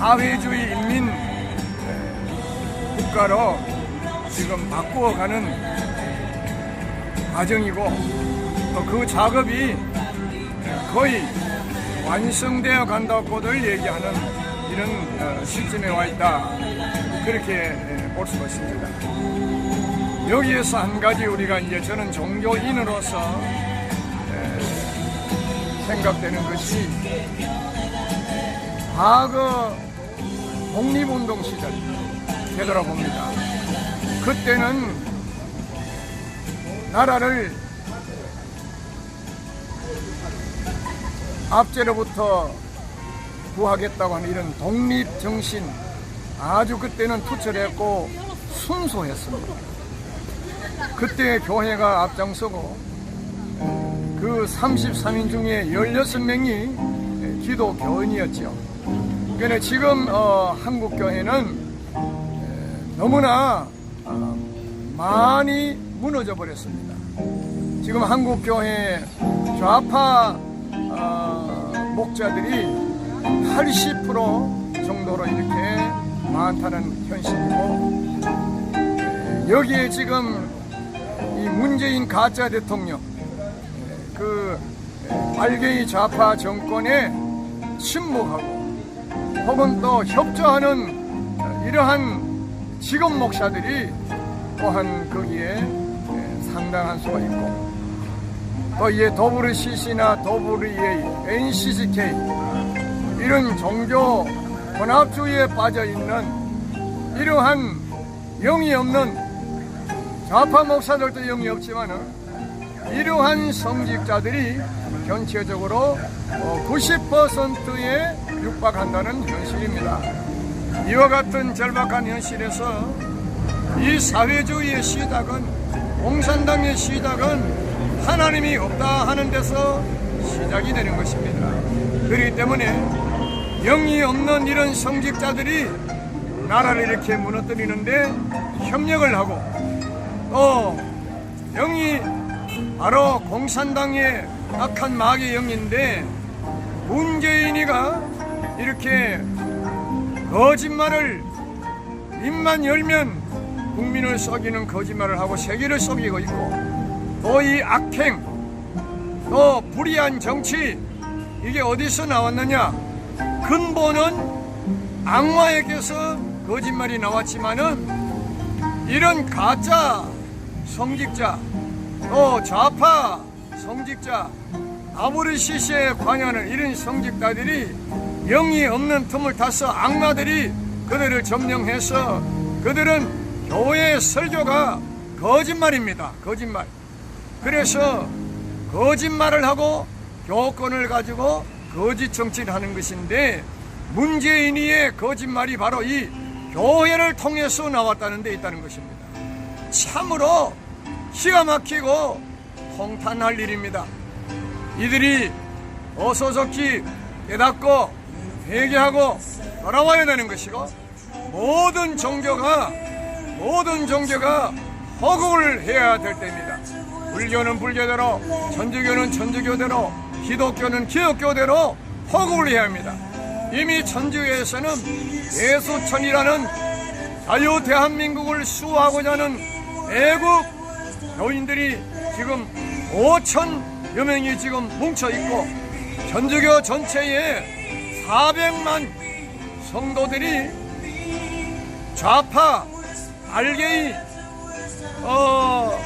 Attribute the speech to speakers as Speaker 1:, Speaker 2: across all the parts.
Speaker 1: 사회주의 인민 에, 국가로 지금 바꾸어가는 과정이고 또 그 작업이 거의 완성되어 간다고들 얘기하는 이런 어, 시점에 와 있다 그렇게 에, 볼 수가 있습니다. 여기에서 한 가지 우리가 이제 저는 종교인으로서 에, 생각되는 것이 과거 독립운동 시절 되돌아봅니다. 그때는 나라를 압제로부터 구하겠다고 하는 이런 독립 정신 아주 그때는 투철했고 순수했습니다. 그때 교회가 앞장서고 그 33인 중에 16명이 기도 교인이었죠. 그런데 지금 어, 한국 교회는 너무나 어, 많이 무너져 버렸습니다. 지금 한국 교회 좌파 어, 목자들이 80% 정도로 이렇게 많다는 현실이고 여기에 지금 이 문재인 가짜 대통령 그 알게이 좌파 정권에 침묵하고 혹은 또 협조하는 이러한 직업 목사들이 또한 거기에 상당한 수가 있고 또 이에 더불어CC나 더불어EA, NCCK 이런 종교 혼합주의에 빠져 있는 이러한 영이 없는 좌파 목사들도 영이 없지만은 이러한 성직자들이 전체적으로 90%에 육박한다는 현실입니다. 이와 같은 절박한 현실에서 이 사회주의의 시작은 공산당의 시작은 하나님이 없다 하는 데서 시작이 되는 것입니다. 그렇기 때문에 영이 없는 이런 성직자들이 나라를 이렇게 무너뜨리는데 협력을 하고 또 영이 바로 공산당의 악한 마귀 영인데 문재인이가 이렇게 거짓말을 입만 열면 국민을 속이는 거짓말을 하고 세계를 속이고 있고 또 이 악행 또 불의한 정치 이게 어디서 나왔느냐? 근본은 악마에게서 거짓말이 나왔지만은 이런 가짜 성직자 또 좌파 성직자 아브르시시에 관여하는 이런 성직자들이 영이 없는 틈을 타서 악마들이 그들을 점령해서 그들은 교회의 설교가 거짓말입니다. 거짓말. 그래서 거짓말을 하고 교권을 가지고 거짓 정치를 하는 것인데 문재인이의 거짓말이 바로 이 교회를 통해서 나왔다는 데 있다는 것입니다. 참으로 기가 막히고 통탄할 일입니다. 이들이 어서속히 깨닫고 회개하고 돌아와야 되는 것이고 모든 종교가 모든 종교가 허국을 해야 될 때입니다. 불교는 불교대로, 천주교는 천주교대로, 기독교는 기독교대로 허국을 해야 합니다. 이미 천주교에서는 예수천이라는 자유 대한민국을 수호하고자 하는 애국 교인들이 지금 5천 여 명이 지금 뭉쳐 있고 천주교 전체에 400만 성도들이 좌파, 알게이, 어,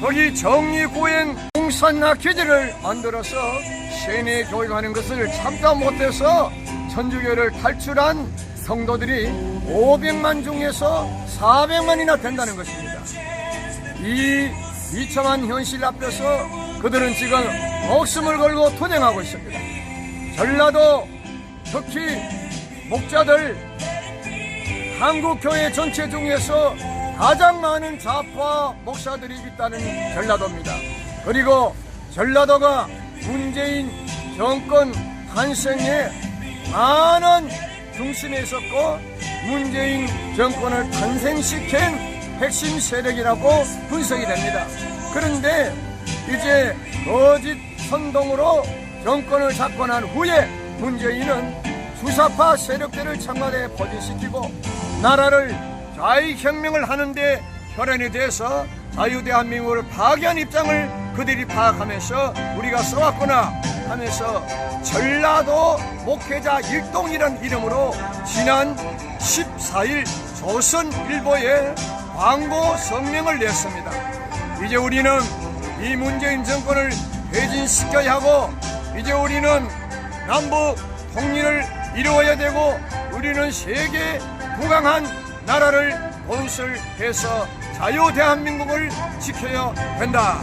Speaker 1: 거기 정리구행 공산화 기지를 만들어서 세뇌 교육하는 것을 참다 못해서 천주교를 탈출한 성도들이 500만 중에서 400만이나 된다는 것입니다. 이 비참한 현실 앞에서 그들은 지금 목숨을 걸고 투쟁하고 있습니다. 전라도 특히 목자들 한국교회 전체 중에서 가장 많은 좌파 목사들이 있다는 전라도입니다. 그리고 전라도가 문재인 정권 탄생에 많은 중심에 있었고 문재인 정권을 탄생시킨 핵심 세력이라고 분석이 됩니다. 그런데 이제 거짓 선동으로 정권을 잡고 난 후에 문재인은 주사파 세력들을 청와대에 포진시키고 나라를 좌익혁명을 하는데 혈안이 돼서 자유대한민국을 파괴한 입장을 그들이 파악하면서 우리가 써왔구나 하면서 전라도 목회자 일동이라는 이름으로 지난 14일 조선일보에 광고 성명을 냈습니다. 이제 우리는 이 문재인 정권을 퇴진시켜야 하고 이제 우리는 남북 통일을 이루어야 되고 우리는 세계 부강한 나라를 건설해서 자유 대한민국을 지켜야 된다.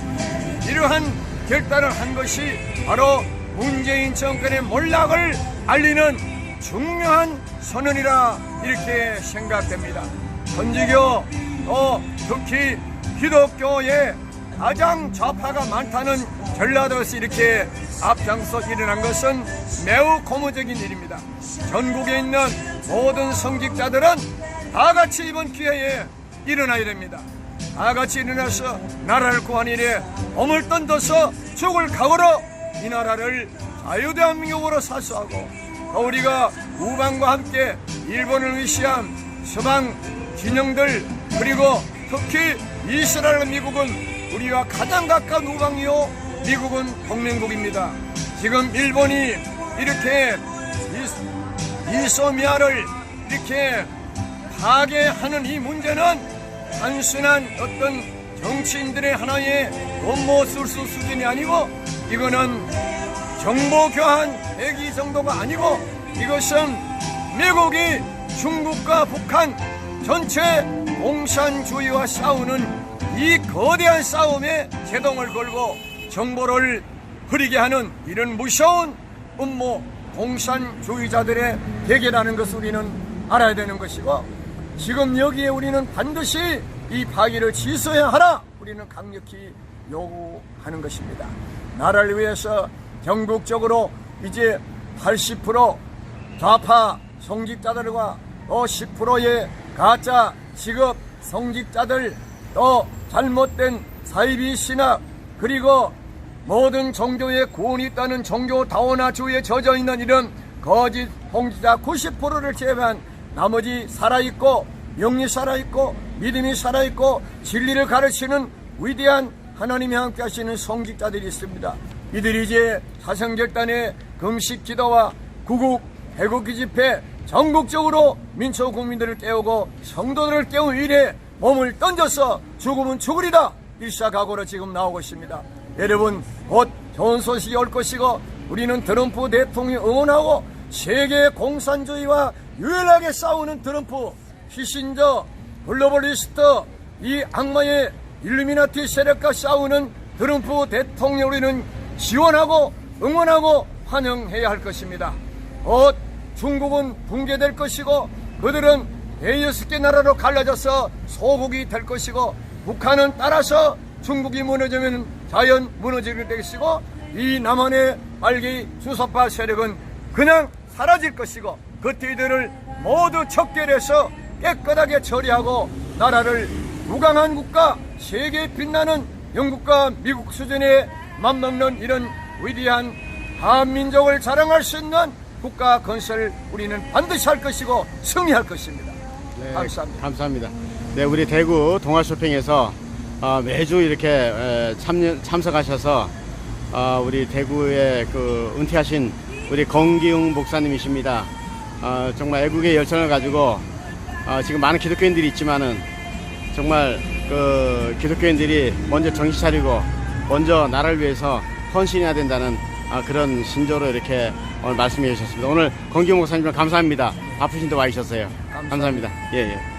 Speaker 1: 이러한 결단을 한 것이 바로 문재인 정권의 몰락을 알리는 중요한 선언이라 이렇게 생각됩니다. 전지교 또 특히 기독교에 가장 좌파가 많다는 전라도에서 이렇게 앞장서 일어난 것은 매우 고무적인 일입니다. 전국에 있는 모든 성직자들은 다 같이 이번 기회에 일어나야 됩니다. 다 같이 일어나서 나라를 구한 일에 몸을 던져서 죽을 각오로 이 나라를 자유대한민국으로 사수하고 또 우리가 우방과 함께 일본을 위시한 서방 진영들 그리고 특히 이스라엘 미국은 우리와 가장 가까운 우방이요 미국은 동맹국입니다. 지금 일본이 이렇게 이- 이소미아를 이렇게 파괴하는 이 문제는 단순한 어떤 정치인들의 하나의 업무술수 수준이 아니고 이거는 정보 교환 대기 정도가 아니고 이것은 미국이 중국과 북한 전체 공산주의와 싸우는 이 거대한 싸움에 제동을 걸고 정보를 흐리게 하는 이런 무서운 음모 공산주의자들의 대결하는 것을 우리는 알아야 되는 것이고 지금 여기에 우리는 반드시 이 파기를 취소해야 하라 우리는 강력히 요구하는 것입니다. 나라를 위해서 전국적으로 이제 80% 좌파 성직자들과 또 10%의 가짜 직업 성직자들 또 잘못된 사이비 신학 그리고 모든 종교에 구원이 있다는 종교 다원화주의에 젖어 있는 이런 거짓 홍지자 90%를 제외한 나머지 살아있고 영리 살아있고 믿음이 살아있고 진리를 가르치는 위대한 하나님이 함께 하시는 성직자들이 있습니다. 이들이 이제 사성결단의 금식 기도와 구국 애국기 집회 전국적으로 민초 국민들을 깨우고 성도들을 깨운 일에 몸을 던져서 죽으면 죽으리다 일사 각오로 지금 나오고 있습니다. 여러분 곧 좋은 소식이 올 것이고 우리는 트럼프 대통령 응원하고 세계 공산주의와 유일하게 싸우는 트럼프 히신저 글로벌리스트 이 악마의 일루미나티 세력과 싸우는 트럼프 대통령 우리는 지원하고 응원하고 환영해야 할 것입니다. 곧 중국은 붕괴될 것이고 그들은 대여섯 개 나라로 갈라져서 소국이 될 것이고 북한은 따라서 중국이 무너지면 자연 무너질 것이고 이 남한의 빨기 주사파 세력은 그냥 사라질 것이고 그때들을 모두 척결해서 깨끗하게 처리하고 나라를 무강한 국가 세계에 빛나는 영국과 미국 수준에 맞먹는 이런 위대한 한민족을 자랑할 수 있는 국가 건설 우리는 반드시 할 것이고 승리할 것입니다.
Speaker 2: 네,
Speaker 1: 감사합니다.
Speaker 2: 감사합니다. 네, 우리 대구 동아쇼핑에서 어, 매주 이렇게 에, 참, 참석하셔서 어, 우리 대구에 그 은퇴하신 우리 건기웅 목사님이십니다. 어, 정말 애국의 열정을 가지고 어, 지금 많은 기독교인들이 있지만은 정말 그 기독교인들이 먼저 정신 차리고 먼저 나라를 위해서 헌신해야 된다는 아, 그런 신조로 이렇게 오늘 말씀해 주셨습니다. 오늘 건기웅 목사님 감사합니다. 바쁘신데 와 주셨어요. 감사합니다. 예, 예.